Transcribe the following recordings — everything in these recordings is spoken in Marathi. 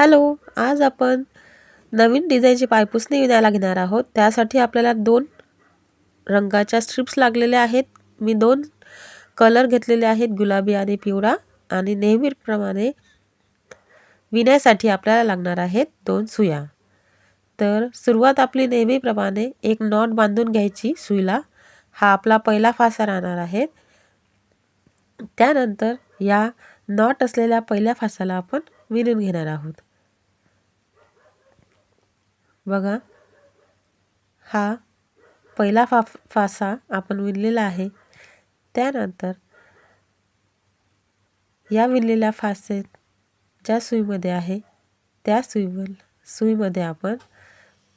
हॅलो आज आपण नवीन डिझाईनची पायपुसणी विणायला घेणार आहोत. त्यासाठी आपल्याला दोन रंगाच्या स्ट्रिप्स लागलेल्या आहेत. मी दोन कलर घेतलेले आहेत गुलाबी आणि पिवळा. आणि नेहमीप्रमाणे विण्यासाठी आपल्याला लागणार आहेत दोन सुया. तर सुरुवात आपली नेहमीप्रमाणे एक नॉट बांधून घ्यायची सुईला. हा आपला पहिला फासा राहणार आहे. त्यानंतर या नॉट असलेल्या पहिल्या फासाला आपण विणून घेणार आहोत. बघा. हा पहिला फा फासा आपण विणलेला आहे. त्यानंतर या विणलेल्या फासे ज्या सुईमध्ये आहे त्या सुईवर सुईमध्ये आपण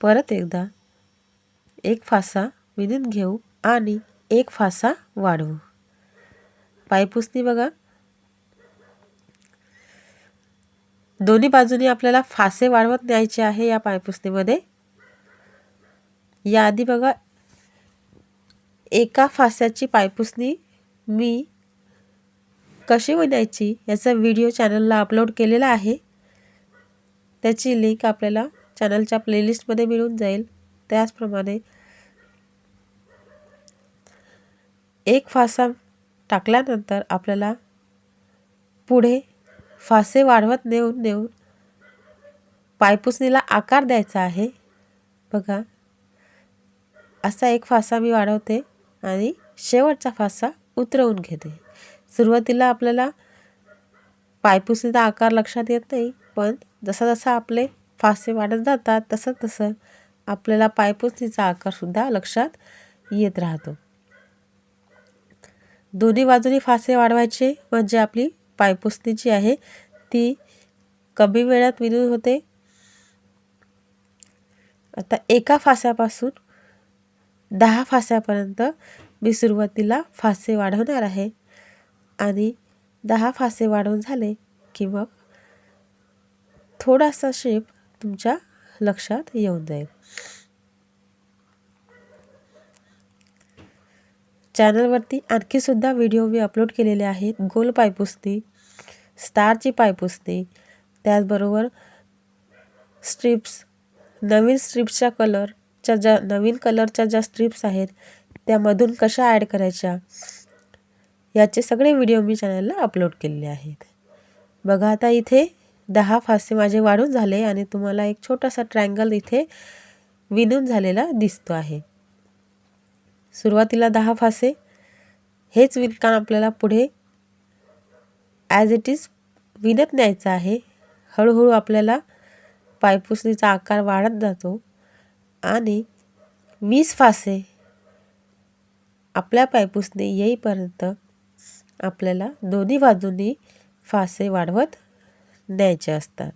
परत एकदा एक फासा विणून घेऊ आणि एक फासा वाढवू. पायपुसणी बघा. दोन्ही बाजूनी आपल्याला फासे वाढवत न्यायचे आहे या पायपुसणीमध्ये. याआधी बघा एका फास्याची पायपुसणी मी कशी बनायची याचा व्हिडिओ चॅनलला अपलोड केलेला आहे. त्याची लिंक आपल्याला चॅनलच्या प्लेलिस्टमध्ये मिळून जाईल. त्याचप्रमाणे एक फासा टाकल्यानंतर आपल्याला पुढे फासे वाढवत नेऊन नेऊन पायपुसणीला आकार द्यायचा आहे. बघा. असा एक फासा मी वाढवते आणि शेवटचा फासा उतरवून घेते. सुरुवातीला आपल्याला पायपुसणीचा आकार लक्षात येत नाही पण जसा जसा आपले फासे वाढत जातात तसं तसं आपल्याला पायपुसणीचा आकारसुद्धा लक्षात येत राहतो. दोन्ही बाजूनी फासे वाढवायचे म्हणजे आपली पायपुसणी जी आहे ती कमी वेळात विणून होते. आता एका फास्यापासून दहा फास्यापर्यंत मी सुरुवातीला फासे वाढवणार आहे. आणि दहा फासे वाढवून झाले की मग थोडासा शेप तुमच्या लक्षात येऊन जाईल. चॅनलवरती आणखीसुद्धा व्हिडिओ मी अपलोड केलेले आहेत. गोल पायपुसणी स्टारची पायपुसणी त्याचबरोबर स्ट्रिप्स नवीन स्ट्रिप्सच्या कलरच्या ज्या नवीन कलरच्या ज्या स्ट्रिप्स आहेत त्यामधून कशा ॲड करायच्या याचे सगळे व्हिडिओ मी चॅनलला अपलोड केलेले आहेत. बघा आता इथे दहा फासे माझे वाढून झाले आणि तुम्हाला एक छोटासा ट्रँगल इथे विणून झालेला दिसतो आहे. सुरुवातीला दहा फासे हेच विणकाम आपल्याला पुढे ॲज इट इज विणत न्यायचं आहे. हळूहळू आपल्याला पायपुसणीचा आकार वाढत जातो आणि वीस फासे आपल्या पायपुसणे येईपर्यंत आपल्याला दोन्ही बाजूंनी फासे वाढवत न्यायचे असतात.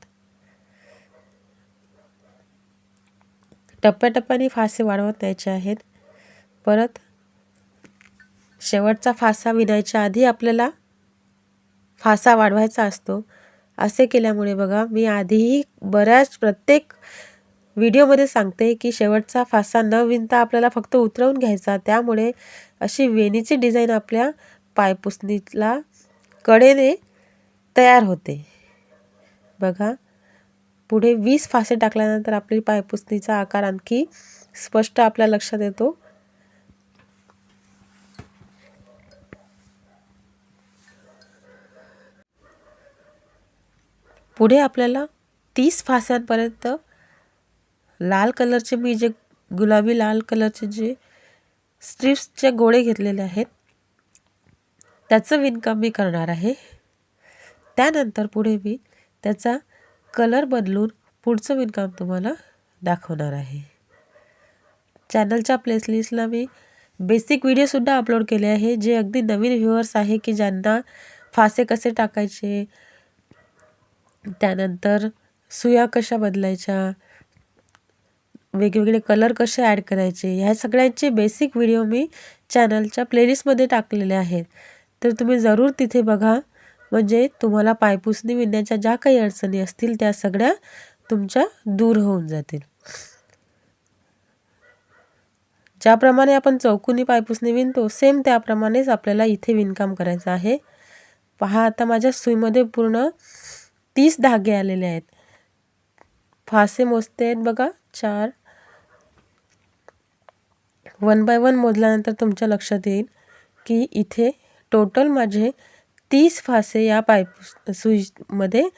टप्प्याटप्प्याने फासे वाढवत न्यायचे आहेत. परत शेवटचा फासा विणायच्या आधी आपल्याला फासा वाढवायचा असतो. असे केल्यामुळे बघा मी आधीही बऱ्याच प्रत्येक व्हिडिओमध्ये सांगते की शेवटचा फासा न विणता आपल्याला फक्त उतरवून घ्यायचा. त्यामुळे अशी वेणीची डिझाईन आपल्या पायपुसणीला कडेने तयार होते. बघा पुढे वीस फासे टाकल्यानंतर आपली पायपुसणीचा आकार आणखी स्पष्ट आपल्या लक्षात येतो. पुढे आपल्याला तीस फास्यांपर्यंत लाल कलरचे मी जे गुलाबी लाल कलरचे जे स्ट्रिप्सचे गोळे घेतलेले आहेत त्याचं विणकाम मी करणार आहे. त्यानंतर पुढे मी त्याचा कलर बदलून पुढचं विणकाम तुम्हाला दाखवणार आहे. चॅनलच्या प्लेसलिस्टला मी बेसिक व्हिडिओसुद्धा अपलोड केले आहे जे अगदी नवीन व्ह्युअर्स आहे की ज्यांना फासे कसे टाकायचे त्यानंतर सुया कशा बदलायच्या? वेगवेगळे कलर कसे ॲड करायचे? ह्या सगळ्यांचे बेसिक व्हिडिओ मी चॅनलच्या प्लेलिस्टमध्ये टाकलेले आहेत. तर तुम्ही जरूर तिथे बघा. म्हणजे तुम्हाला पायपुसणी विणण्याच्या ज्या काही अडचणी असतील त्या सगळ्या तुमच्या दूर होऊन जातील. ज्याप्रमाणे आपण चौकोनी पायपुसणी विणतो सेम त्याप्रमाणेच आपल्याला इथे विणकाम करायचं आहे. पहा आता माझ्या सुईमध्ये पूर्ण तीस धागे आलेले आहेत. फासे मोजते आहेत बघा चार. वन बाय वन मोजल्यानंतर तुमच्या लक्षात येईल की इथे टोटल माझे तीस फासे या पाईप सुईमध्ये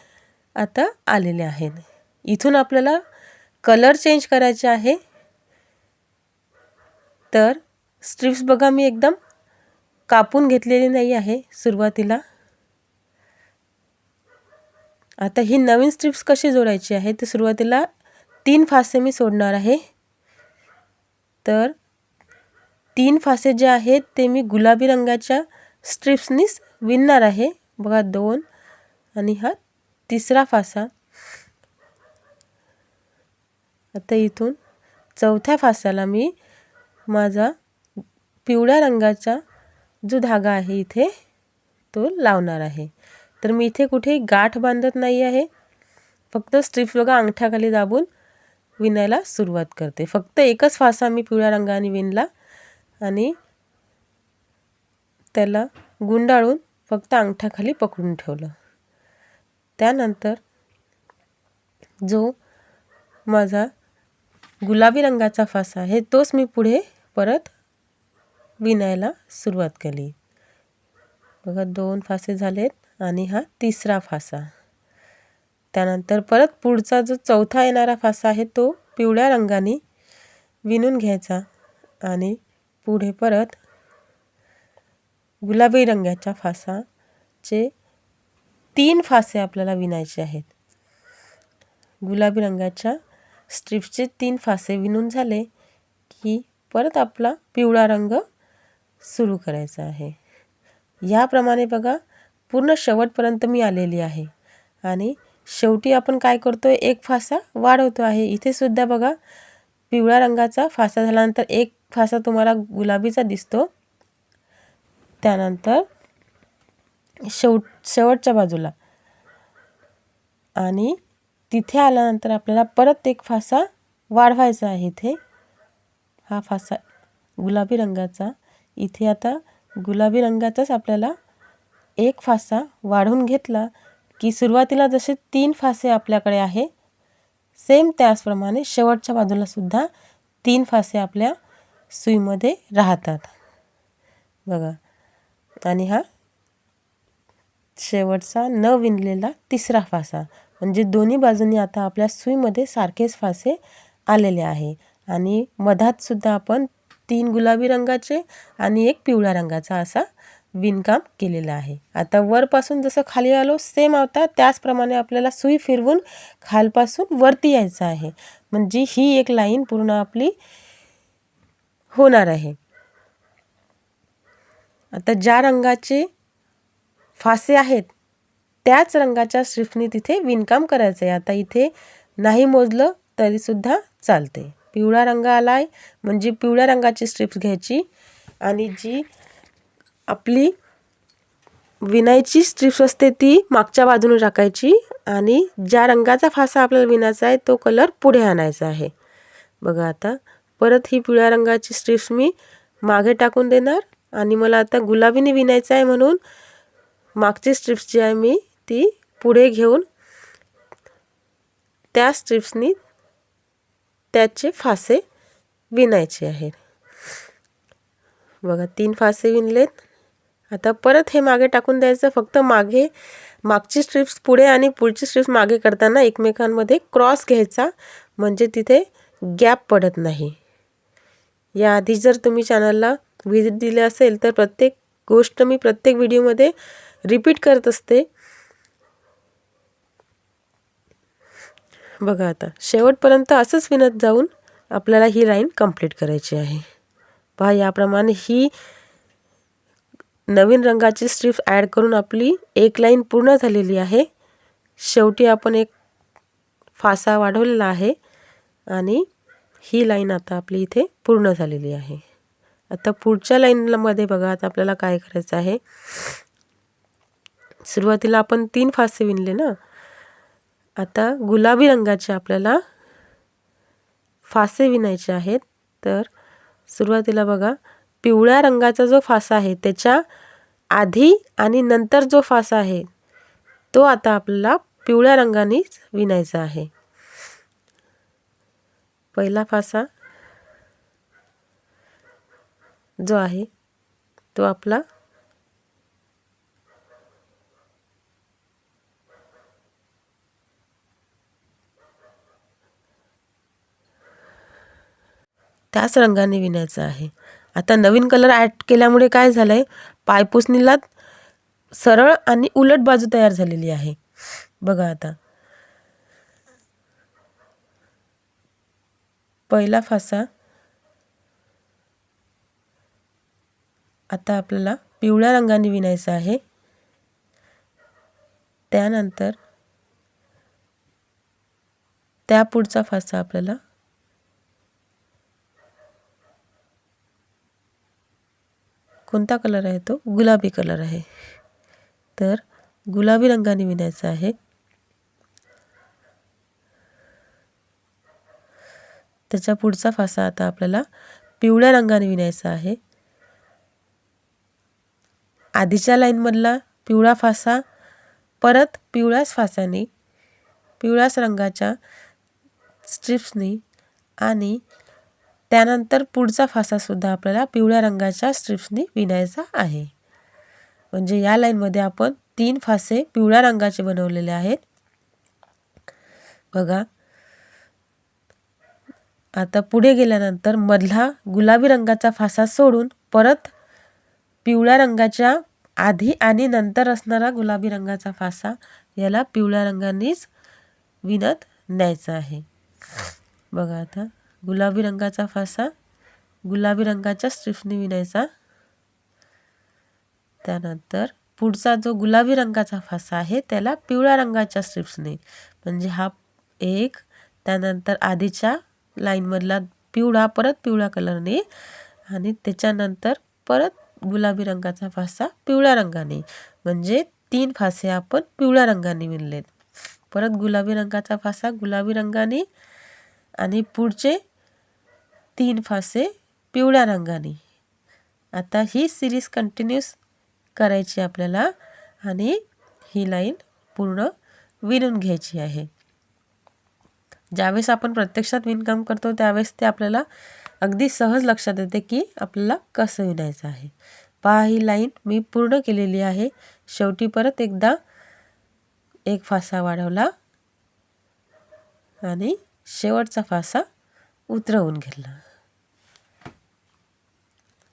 आता आलेले आहेत. इथून आपल्याला कलर चेंज करायचे आहे. तर स्ट्रिप्स बघा मी एकदम कापून घेतलेली नाही आहे सुरुवातीला. आता ही नवीन स्ट्रिप्स कशी जोडायची आहे? तर सुरुवातीला तीन फासे मी सोडणार आहे. तर तीन फासे जे आहेत ते मी गुलाबी रंगाच्या स्ट्रिप्सनीच विणणार आहे. बघा दोन आणि हा तिसरा फासा. आता इथून चौथ्या फासाला मी माझा पिवळ्या रंगाचा जो धागा आहे इथे तो लावणार आहे. तर मी इथे कुठेही गाठ बांधत नाही आहे. फक्त स्ट्रीप बघा अंगठ्याखाली दाबून विणायला सुरुवात करते. फक्त एकच फासा मी पिवळ्या रंगाने विणला आणि त्याला गुंडाळून फक्त अंगठ्याखाली पकडून ठेवलं. त्यानंतर जो माझा गुलाबी रंगाचा फासा आहे तोच मी पुढे परत विणायला सुरुवात केली. बघा दोन फासे झालेत. आणि हा तिसरा फासा. त्यानंतर परत पुढचा जो चौथा येणारा फासा आहे तो पिवळ्या रंगाने विणून घ्यायचा आणि पुढे परत गुलाबी रंगाच्या फासाचे तीन फासे आपल्याला विणायचे आहेत. गुलाबी रंगाच्या स्ट्रिप्सचे तीन फासे विणून झाले की परत आपला पिवळा रंग सुरू करायचा आहे. याप्रमाणे बघा पूर्ण शेवटपर्यंत मी आलेली आहे. आणि शेवटी आपण काय करतो एक फासा वाढवतो आहे. इथे सुद्धा बघा पिवळ्या रंगाचा फासा झाल्यानंतर एक फासा तुम्हाला गुलाबीचा दिसतो. त्यानंतर शेवट शेवटच्या बाजूला. आणि तिथे आल्यानंतर आपल्याला परत एक फासा वाढवायचा आहे इथे. हा फासा गुलाबी रंगाचा. इथे आता गुलाबी रंगाचाच आपल्याला एक फासा वाढवून घेतला की सुरुवातीला जसे तीन फासे आपल्याकडे आहे सेम त्याचप्रमाणे शेवटच्या बाजूला सुद्धा तीन फासे आपल्या सुईमध्ये राहतात. बघा. आणि हा शेवटचा न विणलेला तिसरा फासा. म्हणजे दोन्ही बाजूंनी आता आपल्या सुईमध्ये सारखेच फासे आलेले आहे. आणि मधात सुद्धा आपण तीन गुलाबी रंगाचे आणि एक पिवळ्या रंगाचा असा विणकाम केलेलं आहे. आता वरपासून जसं खाली आलो सेम आता त्याचप्रमाणे आपल्याला सुई फिरवून खालपासून वरती यायचं आहे. म्हणजे ही एक लाईन पूर्ण आपली होणार आहे. आता ज्या रंगाचे फासे आहेत त्याच रंगाच्या स्ट्रिप्सनी तिथे विणकाम करायचं आहे. आता इथे नाही मोजलं तरीसुद्धा चालते पिवळा रंग आला आहे म्हणजे पिवळ्या रंगाची स्ट्रिप्स घ्यायची आणि जी आपली विणायची स्ट्रिप्स असते ती मागच्या बाजूने टाकायची आणि ज्या रंगाचा फासा आपल्याला विणायचा आहे तो कलर पुढे आणायचा आहे. बघा आता परत ही पिवळ्या रंगाची स्ट्रिप्स मी मागे टाकून देणार आणि मला आता गुलाबीने विणायचं आहे म्हणून मागची स्ट्रिप्स जी आहे मी ती पुढे घेऊन त्या स्ट्रिप्सनी त्याचे फासे विणायचे आहेत. बघा तीन फासे विणलेत. आता परत हे मागे टाकून द्यायचं फक्त मागे मागची स्ट्रिप्स पुढे आणि पुढची स्ट्रिप्स मागे करताना एकमेकांमध्ये क्रॉस घ्यायचा म्हणजे तिथे गॅप पडत नाही. याआधी जर तुम्ही चॅनलला व्हिजिट दिले असेल तर प्रत्येक गोष्ट मी प्रत्येक व्हिडिओमध्ये रिपीट करत असते. बघा आता शेवटपर्यंत असंच विनत जाऊन आपल्याला ही लाईन कंप्लीट करायची आहे. पहा याप्रमाणे ही नवीन रंगाची स्ट्रिप्स ॲड करून आपली एक लाईन पूर्ण झालेली आहे. शेवटी आपण एक फासा वाढवलेला आहे आणि ही लाईन आता आपली इथे पूर्ण झालेली आहे. आता पुढच्या लाईनमध्ये बघा आता आपल्याला काय करायचं आहे? सुरुवातीला आपण तीन फासे विणले ना? आता गुलाबी रंगाचे आपल्याला फासे विणायचे आहेत. तर सुरुवातीला बघा पिवळ्या रंगाचा जो फासा आहे त्याच्या आधी आणि नंतर जो फासा आहे तो आता आपल्याला पिवळ्या रंगानेच विणायचा आहे. पहिला फासा जो आहे तो आपला त्याच रंगाने विणायचा आहे. आता नवीन कलर ॲड केल्यामुळे काय झालं आहे पायपुसणीला सरळ आणि उलट बाजू तयार झालेली आहे. बघा आता. पहिला फासा. आता आपल्याला पिवळ्या रंगाने विणायचा आहे. त्यानंतर त्या पुढचा फासा आपल्याला कोणता कलर आहे तो? गुलाबी कलर आहे. तर गुलाबी रंगाने विणायचा आहे. त्याच्या पुढचा फासा आता आपल्याला पिवळ्या रंगाने विणायचा आहे. आधीच्या लाईनमधला पिवळा फासा परत पिवळ्याच फासाने पिवळ्याच रंगाच्या स्ट्रिप्सनी आणि त्यानंतर पुढचा फासासुद्धा आपल्याला पिवळ्या रंगाच्या स्ट्रिप्सनी विणायचा आहे. म्हणजे या लाईनमध्ये आपण तीन फासे पिवळ्या रंगाचे बनवलेले आहेत. बघा. आता पुढे गेल्यानंतर मधला गुलाबी रंगाचा फासा सोडून परत पिवळ्या रंगाच्या आधी आणि नंतर असणारा गुलाबी रंगाचा फासा याला पिवळ्या रंगानेच विणत न्यायचा आहे. बघा आता. गुलाबी रंगाचा फासा गुलाबी रंगाच्या स्ट्रिप्सने विणायचा. त्यानंतर पुढचा जो गुलाबी रंगाचा फासा आहे त्याला पिवळ्या रंगाच्या स्ट्रिप्सने. म्हणजे हा एक त्यानंतर आधीच्या लाईनमधला पिवळा परत पिवळ्या कलरने आणि त्याच्यानंतर परत गुलाबी रंगाचा फासा पिवळ्या रंगाने. म्हणजे तीन फासे आपण पिवळ्या रंगाने विणलेत. परत गुलाबी रंगाचा फासा गुलाबी रंगाने आणि पुढचे तीन फासे पिवळ्या रंगाने. आता ही सिरीज कंटिन्यूस करायची आपल्याला आणि ही लाईन पूर्ण विणून घ्यायची आहे. ज्यावेळेस आपण प्रत्यक्षात विणकाम करतो त्यावेळेस ते आपल्याला अगदी सहज लक्षात येते की आपल्याला कसं विणायचं आहे. पहा ही लाईन मी पूर्ण केलेली आहे. शेवटी परत एकदा एक फासा वाढवला आणि शेवटचा फासा उतरवून घेतला.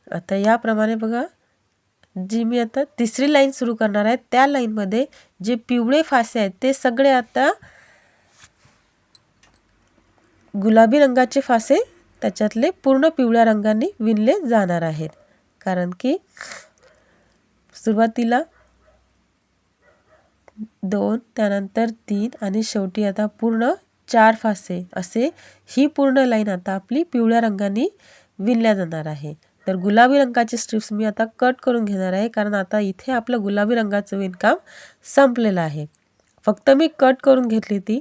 आता याप्रमाणे बघा जी मी आता तिसरी लाईन सुरू करणार आहे त्या लाईनमध्ये जे पिवळे फासे आहेत ते सगळे आता गुलाबी रंगाचे फासे त्याच्यातले पूर्ण पिवळ्या रंगाने विणले जाणार आहेत. कारण की सुरुवातीला दोन त्यानंतर तीन आणि शेवटी आता पूर्ण चार फासे असे ही पूर्ण लाईन आता आपली पिवळ्या रंगाने विणल्या जाणार आहे. तर गुलाबी रंगाचे स्ट्रिप्स मी आता कट करून घेणार आहे. कारण आता इथे आपलं गुलाबी रंगाचं विणकाम संपलेलं आहे. फक्त मी कट करून घेतली ती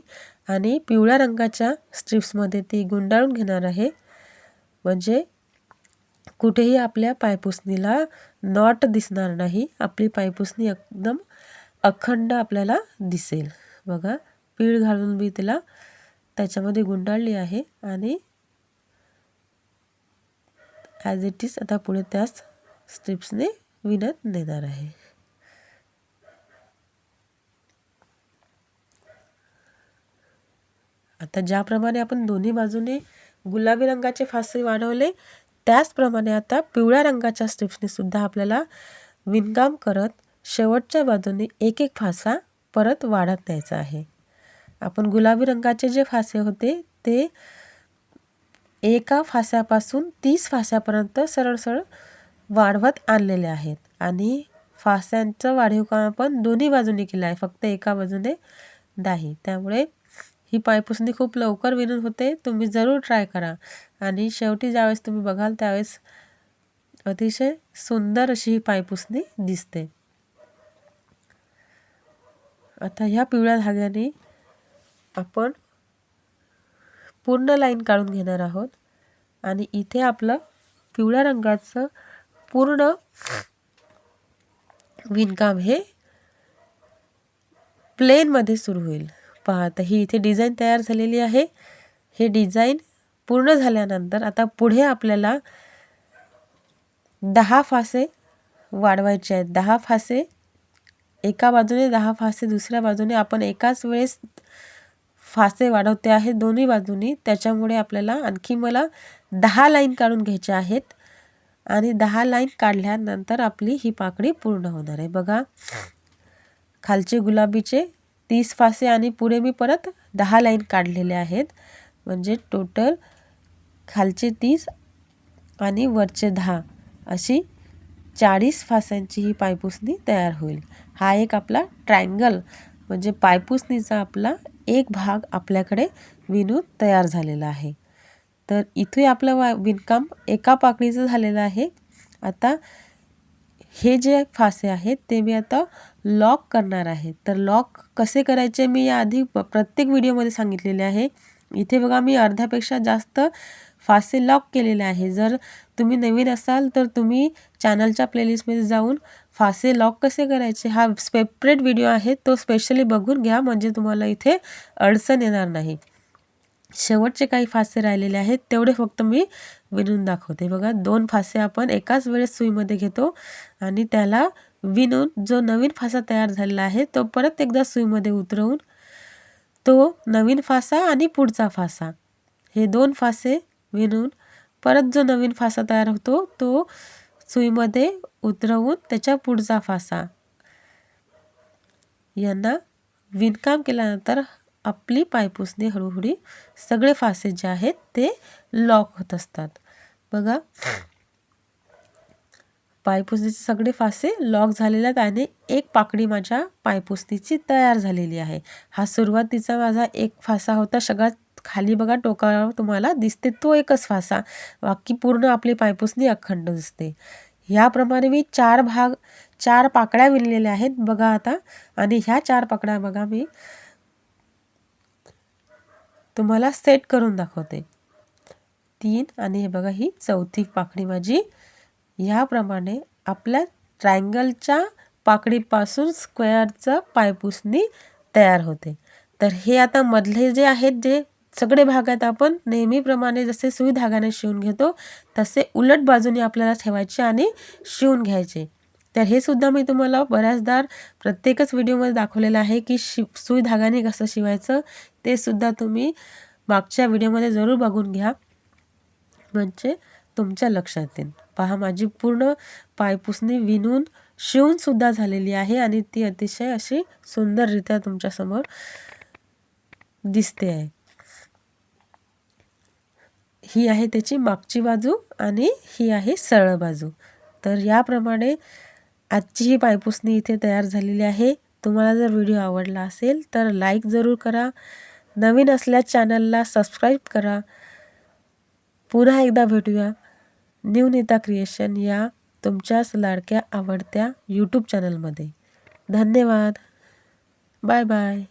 आणि पिवळ्या रंगाच्या स्ट्रिप्समध्ये ती गुंडाळून घेणार आहे. म्हणजे कुठेही आपल्या पायपुसणीला नॉट दिसणार नाही. आपली पायपुसणी एकदम अखंड आपल्याला दिसेल. बघा पीळ घालून मी तिला त्याच्यामध्ये गुंडाळली आहे आणि ॲज इट इज आता पुढे त्याच स्ट्रिप्सने विणत नेणार आहे. आता ज्याप्रमाणे आपण दोन्ही बाजूने गुलाबी रंगाचे फासे वाढवले त्याचप्रमाणे आता पिवळ्या रंगाच्या स्ट्रिप्सने सुद्धा आपल्याला विणकाम करत शेवटच्या बाजूने एक एक फासा परत वाढत द्यायचा आहे. आपण गुलाबी रंगाचे जे फासे होते ते एका फास्यापासून तीस फास्यापर्यंत सरळ सरळ वाढवत आणलेले आहेत. आणि फास्यांचं वाढीव काम आपण दोन्ही बाजूने केलं आहे. फक्त एका बाजूने नाही. त्यामुळे ही पायपुसणी खूप लवकर विनून होते. तुम्ही जरूर ट्राय करा. आणि शेवटी ज्यावेळेस तुम्ही बघाल त्यावेळेस अतिशय सुंदर अशी ही पायपुसणी दिसते. आता ह्या पिवळ्या धाग्याने आपण पूर्ण लाईन काढून घेणार आहोत. आणि इथे आपलं पिवळ्या रंगाचं पूर्ण विणकाम हे प्लेनमध्ये सुरू होईल. पहा आता ही इथे डिझाईन तयार झालेली आहे. हे डिझाईन पूर्ण झाल्यानंतर आता पुढे आपल्याला दहा फासे वाढवायचे आहेत. दहा फासे एका बाजूने दहा फासे दुसऱ्या बाजूने. आपण एकाच वेळेस फासे वाढवते आहे दोन्ही बाजूनी. त्याच्यामुळे आपल्याला आणखी मला दहा लाईन काढून घ्यायच्या आहेत. आणि दहा लाईन काढल्यानंतर आपली ही पाकळी पूर्ण होणार आहे. बघा खालचे गुलाबीचे तीस फासे आणि पुढे मी परत दहा लाईन काढलेले आहेत. म्हणजे टोटल खालचे तीस आणि वरचे दहा अशी चाळीस फास्यांची ही पायपुसणी तयार होईल. हा एक आपला ट्रायंगल म्हणजे पायपुसणीचा आपला एक भाग आपल्याकडे विणून तयार झालेला आहे. तर इथे आपलं वा विणकाम एका पाकळीचं झालेलं आहे. आता हे जे फासे आहेत ते मी आता लॉक करणार आहे. तर लॉक कसे करायचे मी याआधी प्रत्येक व्हिडिओमध्ये सांगितलेले आहे. इथे बघा मी अर्ध्यापेक्षा जास्त फासे लॉक केलेले आहे. जर तुम्ही नवीन असाल तर तुम्ही चॅनलच्या प्लेलिस्टमध्ये जाऊन फासे लॉक कसे करायचे हा सेपरेट व्हिडिओ आहे तो स्पेशली बघून घ्या म्हणजे तुम्हाला इथे अडचण येणार नाही. शेवटचे काही फासे राहिलेले आहेत तेवढे फक्त मी विणून दाखवते. बघा दोन फासे आपण एकाच वेळेस सुईमध्ये घेतो आणि त्याला विणून जो नवीन फासा तयार झालेला आहे तो परत एकदा सुईमध्ये उतरवून तो नवीन फासा आणि पुढचा फासा. हे दोन फासे विणून परत जो नवीन फासा तयार होतो तो सुईमध्ये उतरवून त्याच्या पुढचा फासा. यांना विणकाम केल्यानंतर आपली पायपुसणी हळूहळू सगळे फासे जे आहेत ते लॉक होत असतात. बघा. पायपुसणीचे सगळे फासे लॉक झालेले आहेत आणि एक पाकडी माझ्या पायपुसणीची तयार झालेली आहे. हा सुरुवातीचा माझा एक फासा होता. सगळ्यात खाली बघा टोकावर तुम्हाला दिसते तो एकच फासा. बाकी पूर्ण आपली पायपुसणी अखंड दिसते. ह्याप्रमाणे मी चार भाग चार पाकड्या विणलेल्या आहेत बघा आता. आणि ह्या चार पाकड्या बघा मी तुम्हाला सेट करून दाखवते. तीन आणि हे बघा ही चौथी पाकडी माझी. ह्याप्रमाणे आपल्या ट्रायंगलच्या पाकडीपासून स्क्वेअरचं पायपुसणी तयार होते. तर हे आता मधले जे आहेत जे सगळे भागात आपण नेहमीप्रमाणे जसे सुई धागाने शिवून घेतो तसे उलट बाजूने आपल्याला ठेवायचे आणि शिवून घ्यायचे. तर हे सुद्धा मी तुम्हाला बऱ्याचदा प्रत्येकच व्हिडिओमध्ये दाखवलेलं आहे की शि सुई धागाने कसं शिवायचं ते सुद्धा तुम्ही मागच्या व्हिडिओमध्ये जरूर बघून घ्या. म्हणजे तुमच्या लक्षात येईल. पहा माझी पूर्ण पायपुसणी विणून शिवूनसुद्धा झालेली आहे आणि ती अतिशय अशी सुंदररित्या तुमच्यासमोर दिसते आहे. ही आहे त्याची मागची बाजू आणि ही आहे सरळ बाजू. तर याप्रमाणे आजची ही पायपुसणी इथे तयार झालेली आहे. तुम्हाला जर व्हिडिओ आवडला असेल तर लाईक जरूर करा. नवीन असल्यास चॅनलला सबस्क्राईब करा. पुन्हा एकदा भेटूया. न्यू नीता क्रिएशन या तुमच्याच लाडक्या आवडत्या यूट्यूब चॅनलमध्ये धन्यवाद. Bye bye.